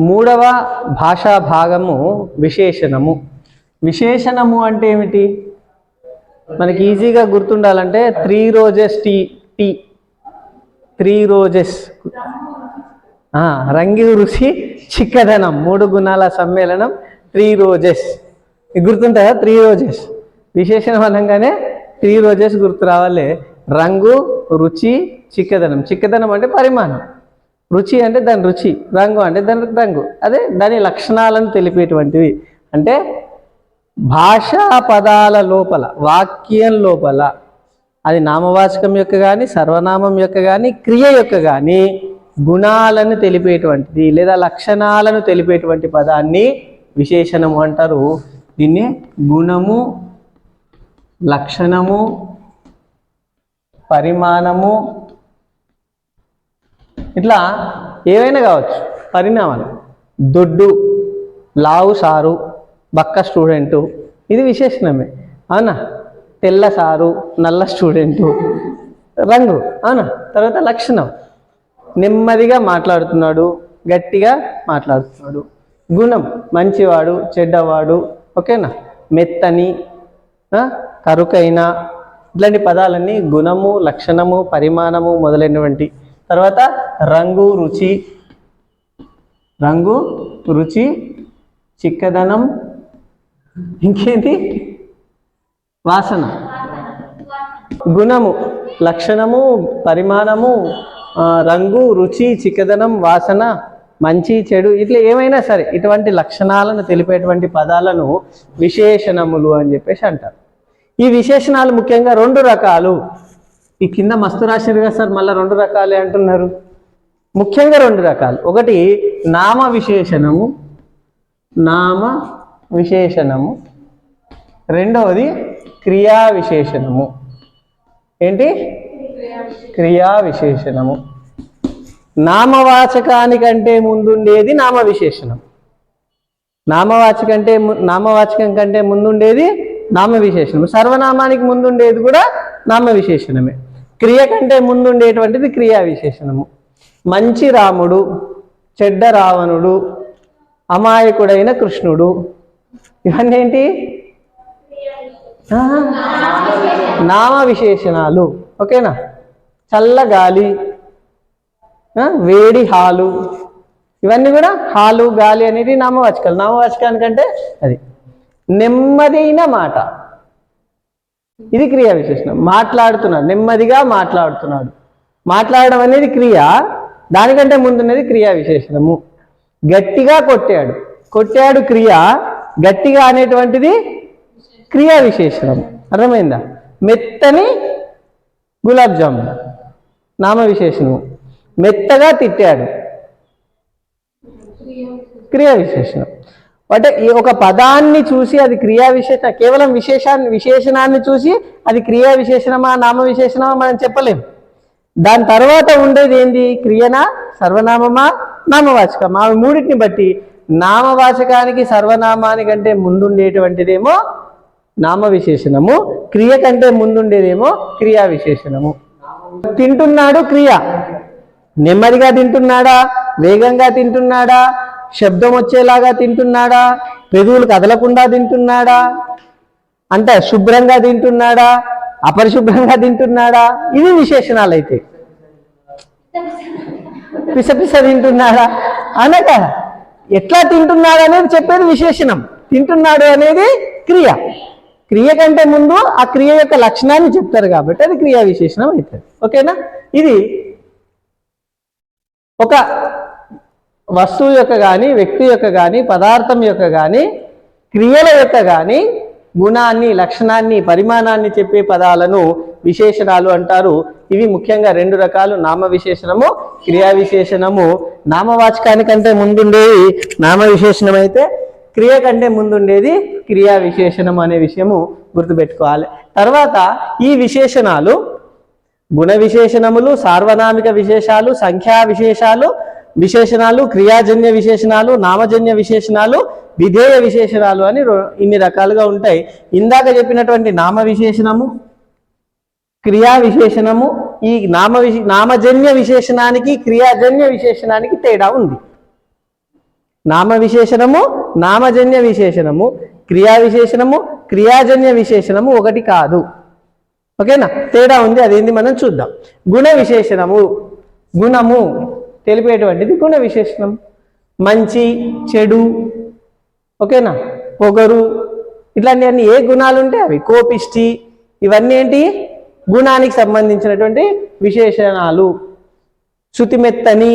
మూడవ భాషా భాగము విశేషణము. విశేషణము అంటే ఏమిటి? మనకి ఈజీగా గుర్తుండాలంటే three roses tea tea. Three roses. రంగి రుచి చిక్కదనం. మూడు గుణాల సమ్మేళనం త్రీ రోజెస్. మీకు గుర్తుంటాయా? Three Roses. విశేషణం అనగానే త్రీ రోజెస్ గుర్తు రావాలి. రంగు రుచి చిక్కదనం. చిక్కదనం అంటే పరిమాణం. రుచి అంటే దాని రుచి రంగు అంటే దాని రంగు. అదే దాని లక్షణాలను తెలిపేటువంటివి. అంటే భాషా పదాల లోపల వాక్యం లోపల అది నామవాచకం యొక్క కానీ సర్వనామం యొక్క కానీ క్రియ యొక్క కానీ గుణాలను తెలిపేటువంటిది లేదా లక్షణాలను తెలిపేటువంటి పదాన్ని విశేషణము అంటారు. దీన్ని గుణము లక్షణము పరిమాణము ఇట్లా ఏవైనా కావచ్చు. పరిణామాలు. దొడ్డు లావు సారు బక్క స్టూడెంటు ఇది విశేషణమే. అవునా? తెల్ల సారు నల్ల స్టూడెంటు. రంగు. అవునా? తర్వాత లక్షణం. నెమ్మదిగా మాట్లాడుతున్నాడు గట్టిగా మాట్లాడుతున్నాడు. గుణం. మంచివాడు చెడ్డవాడు. ఓకేనా? మెత్తని కరుకైన. ఇట్లాంటి పదాలన్నీ గుణము లక్షణము పరిమాణము మొదలైనటువంటి తర్వాత రంగు రుచి. రంగు రుచి చిక్కదనం. ఇంకేంటి? వాసన. గుణము లక్షణము పరిమాణము రంగు రుచి చిక్కదనం వాసన మంచి చెడు ఇట్లా ఏమైనా సరే ఇటువంటి లక్షణాలను తెలిపేటువంటి పదాలను విశేషణములు అని చెప్పేసి అంటారు. ఈ విశేషణాలు ముఖ్యంగా రెండు రకాలు. ఈ కింద మస్తు రాశారు కదా సార్ మళ్ళీ రెండు రకాలే అంటున్నారు. ముఖ్యంగా రెండు రకాలు. ఒకటి నామ విశేషణము. నామ విశేషణము. రెండవది క్రియా విశేషణము. ఏంటి? క్రియా విశేషణము. నామవాచకానికంటే ముందుండేది నామ విశేషణం. నామవాచకంటే నామవాచకం కంటే ముందుండేది నామ విశేషణం. సర్వనామానికి ముందుండేది కూడా నామ విశేషణమే. క్రియ కంటే ముందుండేటువంటిది క్రియా విశేషణము. మంచి రాముడు చెడ్డ రావణుడు అమాయకుడైన కృష్ణుడు. ఇవన్నీ ఏంటి నామ విశేషణాలు. ఓకేనా? చల్లగాలి వేడి హాలు. ఇవన్నీ కూడా హాలు గాలి అనేది నామవాచకాలు. నామవాచకానికంటే అది. నెమ్మదైన మాట. ఇది క్రియా విశేషణం. మాట్లాడుతున్నాడు నెమ్మదిగా మాట్లాడుతున్నాడు. మాట్లాడడం అనేది క్రియ దానికంటే ముందున్నది క్రియా విశేషణము. గట్టిగా కొట్టాడు. కొట్టాడు క్రియ గట్టిగా అనేటువంటిది క్రియా విశేషణము అర్థమైందా? మెత్తని గులాబ్ జామున్ నామ విశేషణము. మెత్తగా తిట్టాడు. క్రియా విశేషణం. అంటే ఈ ఒక పదాన్ని చూసి అది క్రియా విశేష కేవలం విశేషాన్ని విశేషణాన్ని చూసి అది క్రియా విశేషణమా నామ విశేషణమా మనం చెప్పలేం దాని తర్వాత ఉండేది ఏంది? క్రియనా సర్వనామమా నామవాచకమా? అవి మూడింటిని బట్టి నామవాచకానికి సర్వనామానికంటే ముందుండేటువంటిదేమో నామ విశేషణము క్రియ కంటే ముందుండేదేమో క్రియా విశేషణము. తింటున్నాడు క్రియ. నెమ్మదిగా తింటున్నాడా? వేగంగా తింటున్నాడా? శబ్దం వచ్చేలాగా తింటున్నాడా? పెదవులు కదలకుండా తింటున్నాడా? అంటే శుభ్రంగా తింటున్నాడా? అపరిశుభ్రంగా తింటున్నాడా? ఇవి విశేషణాలు అయితే. పిస పిస తింటున్నాడా? అనక ఎట్లా తింటున్నాడు అనేది చెప్పేది విశేషణం. తింటున్నాడు అనేది క్రియ. క్రియ కంటే ముందు ఆ క్రియ యొక్క లక్షణాన్ని చెప్తారు కాబట్టి అది క్రియా విశేషణం అవుతుంది. ఓకేనా? ఇది ఒక వస్తువు యొక్క కానీ వ్యక్తి యొక్క కానీ పదార్థం యొక్క కానీ క్రియల యొక్క కానీ గుణాన్ని లక్షణాన్ని పరిమాణాన్ని చెప్పే పదాలను విశేషణాలు అంటారు. ఇవి ముఖ్యంగా రెండు రకాలు. నామ విశేషణము క్రియా విశేషణము. నామవాచకానికంటే ముందుండేది నామ విశేషణం అయితే క్రియ కంటే ముందుండేది క్రియా విశేషణం అనే విషయము గుర్తుపెట్టుకోవాలి. తర్వాత ఈ విశేషణాలు గుణ విశేషణములు సార్వనామిక విశేషాలు సంఖ్యా విశేషాలు విశేషణాలు క్రియాజన్య విశేషణాలు నామజన్య విశేషణాలు విధేయ విశేషణాలు అని ఇన్ని రకాలుగా ఉంటాయి. ఇందాక చెప్పినటువంటి నామ విశేషణము క్రియా విశేషణము ఈ నామ విశే నామజన్య విశేషణానికి క్రియాజన్య విశేషణానికి తేడా ఉంది. నామ విశేషణము నామజన్య విశేషణము క్రియా విశేషణము క్రియాజన్య విశేషణము ఒకటి కాదు. ఓకేనా? తేడా ఉంది అదేంది మనం చూద్దాం. గుణ విశేషణము గుణము. తెలిపేటువంటిది గుణ విశేషణం. మంచి చెడు ఓకేనా? పొగరు ఇట్లాంటివన్నీ ఏ గుణాలు ఉంటే అవి కోపిష్టి ఇవన్నీ ఏంటి? గుణానికి సంబంధించినటువంటి విశేషణాలు. శృతిమెత్తని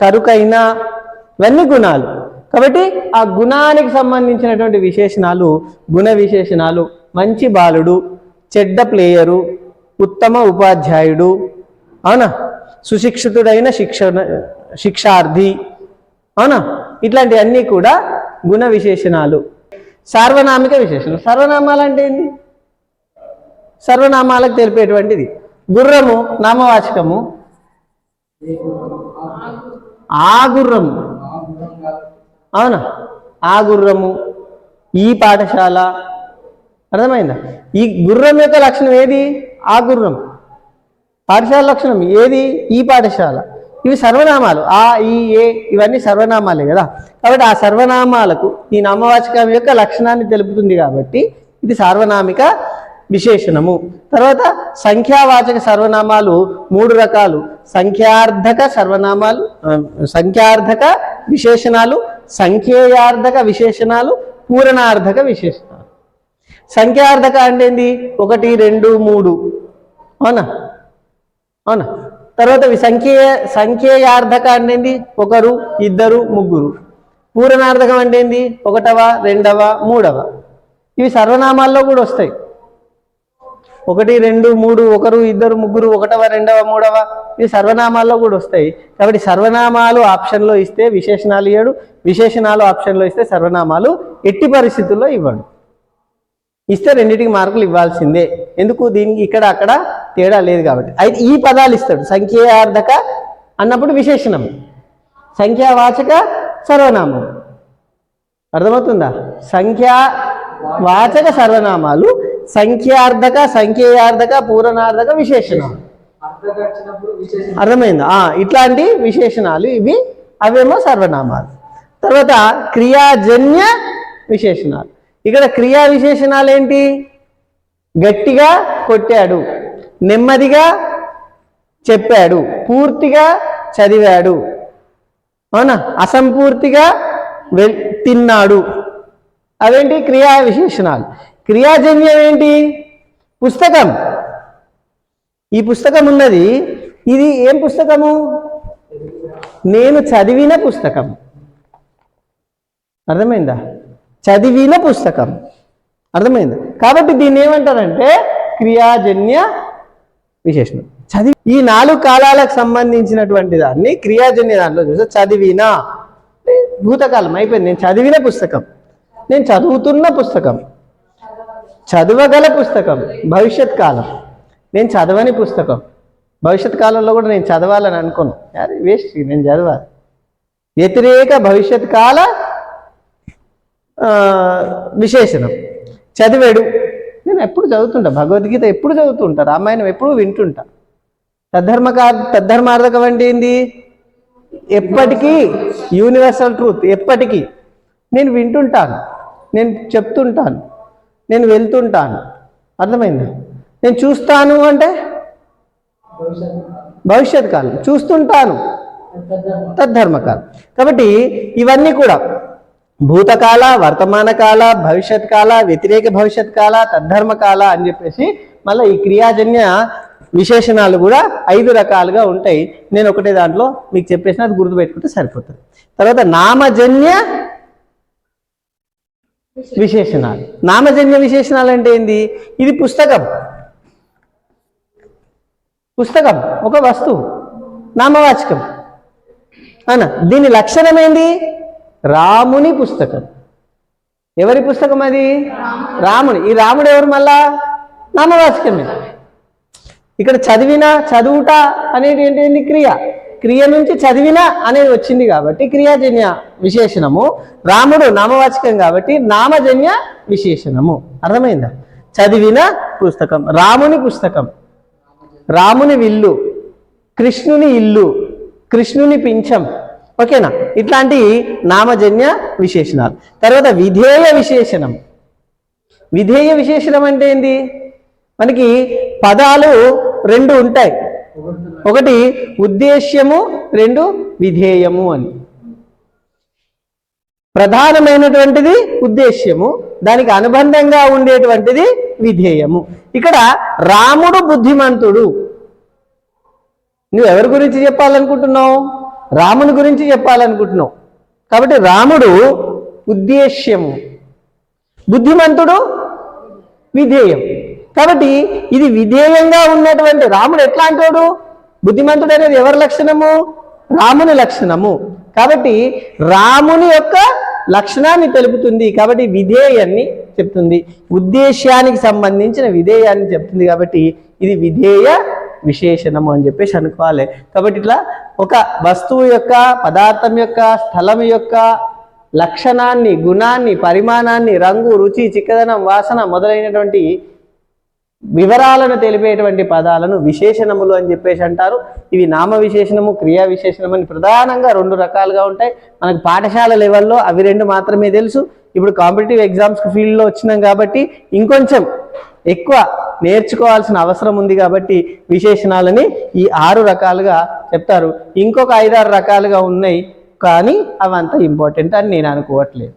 కరుకైన ఇవన్నీ గుణాలు. కాబట్టి ఆ గుణానికి సంబంధించినటువంటి విశేషణాలు గుణ విశేషణాలు. మంచి బాలుడు చెడ్డ ప్లేయరు ఉత్తమ ఉపాధ్యాయుడు అవునా? సుశిక్షితుడైన శిక్షణ శిక్షార్థి. అవునా? ఇట్లాంటివన్నీ కూడా గుణ విశేషణాలు. సార్వనామిక విశేషణం సర్వనామాలు అంటే ఏంటి సర్వనామాలకు తెలిపేటువంటిది. గుర్రము నామవాచకము. ఆ గుర్రము అవునా? ఆ గుర్రము ఈ పాఠశాల. అర్థమైందా? ఈ గుర్రం యొక్క లక్షణం ఏది? ఆ గుర్రం పాఠశాల లక్షణం ఏది? ఈ పాఠశాల. ఇవి సర్వనామాలు. ఆ ఈ ఏ ఇవన్నీ సర్వనామాలే కదా. కాబట్టి ఆ సర్వనామాలకు ఈ నామవాచకం యొక్క లక్షణాన్ని తెలుపుతుంది కాబట్టి ఇది సార్వనామిక విశేషణము. తర్వాత సంఖ్యావాచక సర్వనామాలు మూడు రకాలు. సంఖ్యార్థక సర్వనామాలు సంఖ్యార్థక విశేషణాలు సంఖ్యేయార్థక విశేషణాలు పూరణార్థక విశేషణాలు. సంఖ్యార్థక అంటే ఏంది? ఒకటి రెండు మూడు. అవునా? అవునా? తర్వాత సంఖ్యేయ సంఖ్య ఏంది ఒకరు ఇద్దరు ముగ్గురు. పూరణార్థకం అంటే ఏంది? ఒకటవ రెండవ మూడవ. ఇవి సర్వనామాల్లో కూడా వస్తాయి. ఒకటి రెండు మూడు ఒకరు ఇద్దరు ముగ్గురు ఒకటవ రెండవ మూడవ ఇవి సర్వనామాల్లో కూడా వస్తాయి. కాబట్టి సర్వనామాలు ఆప్షన్లో ఇస్తే విశేషణాలు ఇవ్వడు విశేషణాలు ఆప్షన్లో ఇస్తే సర్వనామాలు ఎట్టి పరిస్థితుల్లో ఇవ్వడు. ఇస్తే రెండింటికి మార్కులు ఇవ్వాల్సిందే. ఎందుకు? దీనికి ఇక్కడ అక్కడ తేడా లేదు కాబట్టి. అయితే ఈ పదాలు ఇస్తాడు. సంఖ్యార్థక అన్నప్పుడు విశేషణం. సంఖ్యావాచక సర్వనామం. అర్థమవుతుందా? సంఖ్యా వాచక సర్వనామాలు సంఖ్యార్థక సంఖ్యార్థక పూరణార్థక విశేషణం అర్థమైందా? ఆ, ఇట్లాంటి విశేషణాలు ఇవి అవేమో సర్వనామాలు. తర్వాత క్రియాజన్య విశేషణాలు. ఇక్కడ క్రియా విశేషణాలు ఏంటి గట్టిగా కొట్టాడు. నెమ్మదిగా చెప్పాడు పూర్తిగా చదివాడు. అవునా? అసంపూర్తిగా వెల్ తిన్నాడు. అవేంటి? క్రియా విశేషణాలు. క్రియాజన్యం ఏంటి? పుస్తకం. ఈ పుస్తకం ఉన్నది. ఇది ఏం పుస్తకము? నేను చదివిన పుస్తకం. అర్థమైందా? చదివిన పుస్తకం. అర్థమైందా? కాబట్టి దీన్ని ఏమంటారంటే క్రియాజన్య విశేషణం. చదివి ఈ నాలుగు కాలాలకు సంబంధించినటువంటి దాన్ని క్రియాజన్య దాంట్లో చూస్తే చదివినా భూతకాలం అయిపోయింది. నేను చదివిన పుస్తకం. నేను చదువుతున్న పుస్తకం. చదవగల పుస్తకం. భవిష్యత్ కాలం. నేను చదవని పుస్తకం. భవిష్యత్ కాలంలో కూడా నేను చదవాలని అనుకోను. అరే వేస్ట్. నేను చదవాలి. వ్యతిరేక భవిష్యత్ కాల విశేషణం. చదివాడు నేను ఎప్పుడు చదువుతుంటా. భగవద్గీత ఎప్పుడు చదువుతుంటా. రామాయణం ఎప్పుడు వింటుంటా. తద్ధర్మకా తద్ధర్మార్థకం అంటే ఏంది? ఎప్పటికీ యూనివర్సల్ ట్రూత్ ఎప్పటికీ. నేను వింటుంటాను. నేను చెప్తుంటాను. నేను వెళ్తుంటాను. అర్థమైందా? నేను చూస్తాను అంటే? భవిష్యత్ కాలం. చూస్తుంటాను. తద్ధర్మకాలం కాబట్టి ఇవన్నీ కూడా భూతకాల వర్తమాన కాల భవిష్యత్ కాల వ్యతిరేక భవిష్యత్ కాల తద్ధర్మ కాల అని చెప్పేసి మళ్ళీ ఈ క్రియాజన్య విశేషణాలు కూడా ఐదు రకాలుగా ఉంటాయి. నేను ఒకటే దాంట్లో మీకు చెప్పేసిన అది గుర్తుపెట్టుకుంటే సరిపోతుంది. తర్వాత నామజన్య విశేషణాలు. నామజన్య విశేషణాలు అంటే ఏంది? ఇది పుస్తకం. పుస్తకం ఒక వస్తువు నామవాచకం. అవునా? దీని లక్షణం ఏంది? రాముని పుస్తకం. ఎవరి పుస్తకం అది? రాముని. ఈ రాముడు ఎవరు మళ్ళా? నామవాచకమే. ఇక్కడ చదివిన చదువుట అనేది ఏంటి? క్రియ. క్రియ నుంచి చదివిన అనేది వచ్చింది కాబట్టి క్రియాజన్య విశేషణము. రాముడు నామవాచకం కాబట్టి నామజన్య విశేషణము. అర్థమైందా? చదివిన పుస్తకం. రాముని పుస్తకం. రాముని విల్లు. కృష్ణుని ఇల్లు. కృష్ణుని పింఛం. ఓకేనా? ఇట్లాంటి నామజన్య విశేషణాలు. తర్వాత విధేయ విశేషణం. విధేయ విశేషణం అంటే ఏంది? మనకి పదాలు రెండు ఉంటాయి. ఒకటి ఉద్దేశ్యము రెండు విధేయము అని. ప్రధానమైనటువంటిది ఉద్దేశ్యము దానికి అనుబంధంగా ఉండేటువంటిది విధేయము. ఇక్కడ రాముడు బుద్ధిమంతుడు. నువ్వు ఎవరి గురించి చెప్పాలనుకుంటున్నావు? రాముని గురించి చెప్పాలనుకుంటున్నాం కాబట్టి రాముడు ఉద్దేశ్యము. బుద్ధిమంతుడు విధేయం. కాబట్టి ఇది విధేయంగా ఉన్నటువంటి రాముడు ఎట్లా అంటాడు? బుద్ధిమంతుడు అనేది ఎవరి లక్షణము? రాముని లక్షణము. కాబట్టి రాముని యొక్క లక్షణాన్ని తెలుపుతుంది. కాబట్టి విధేయాన్ని చెప్తుంది. ఉద్దేశ్యానికి సంబంధించిన విధేయాన్ని చెప్తుంది. కాబట్టి ఇది విధేయ విశేషణము అని చెప్పేసి అనుకోవాలి. కాబట్టి ఇట్లా ఒక వస్తువు యొక్క పదార్థం యొక్క స్థలం యొక్క లక్షణాన్ని గుణాన్ని పరిమాణాన్ని రంగు రుచి చిక్కదనం వాసన మొదలైనటువంటి వివరాలను తెలిపేటువంటి పదాలను విశేషణములు అని చెప్పేసి అంటారు. ఇవి నామ విశేషణము క్రియా విశేషణం అని ప్రధానంగా రెండు రకాలుగా ఉంటాయి. మనకు పాఠశాల లెవెల్లో అవి రెండు మాత్రమే తెలుసు. ఇప్పుడు కాంపిటేటివ్ ఎగ్జామ్స్ ఫీల్డ్లో వచ్చినాం కాబట్టి ఇంకొంచెం ఎక్కువ నేర్చుకోవాల్సిన అవసరం ఉంది కాబట్టి విశేషణాలని ఈ ఆరు రకాలుగా చెప్తారు. ఇంకొక ఐదారు రకాలుగా ఉన్నాయి కానీ అవంత ఇంపార్టెంట్ అని నేను అనుకోవట్లేదు.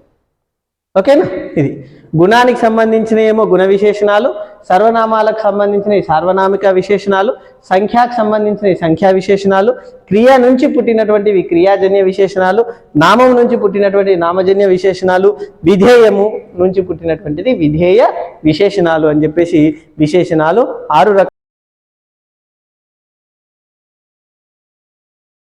ఓకేనా? ఇది. గుణానికి సంబంధించిన ఏమో గుణ విశేషణాలు సర్వనామాలకు సంబంధించిన సార్వనామిక విశేషణాలు సంఖ్యాకు సంబంధించిన సంఖ్యా విశేషణాలు క్రియ నుంచి పుట్టినటువంటివి క్రియాజన్య విశేషణాలు నామం నుంచి పుట్టినటువంటి నామజన్య విశేషణాలు విధేయము నుంచి పుట్టినటువంటిది విధేయ విశేషణాలు అని చెప్పేసి విశేషణాలు ఆరు రకాల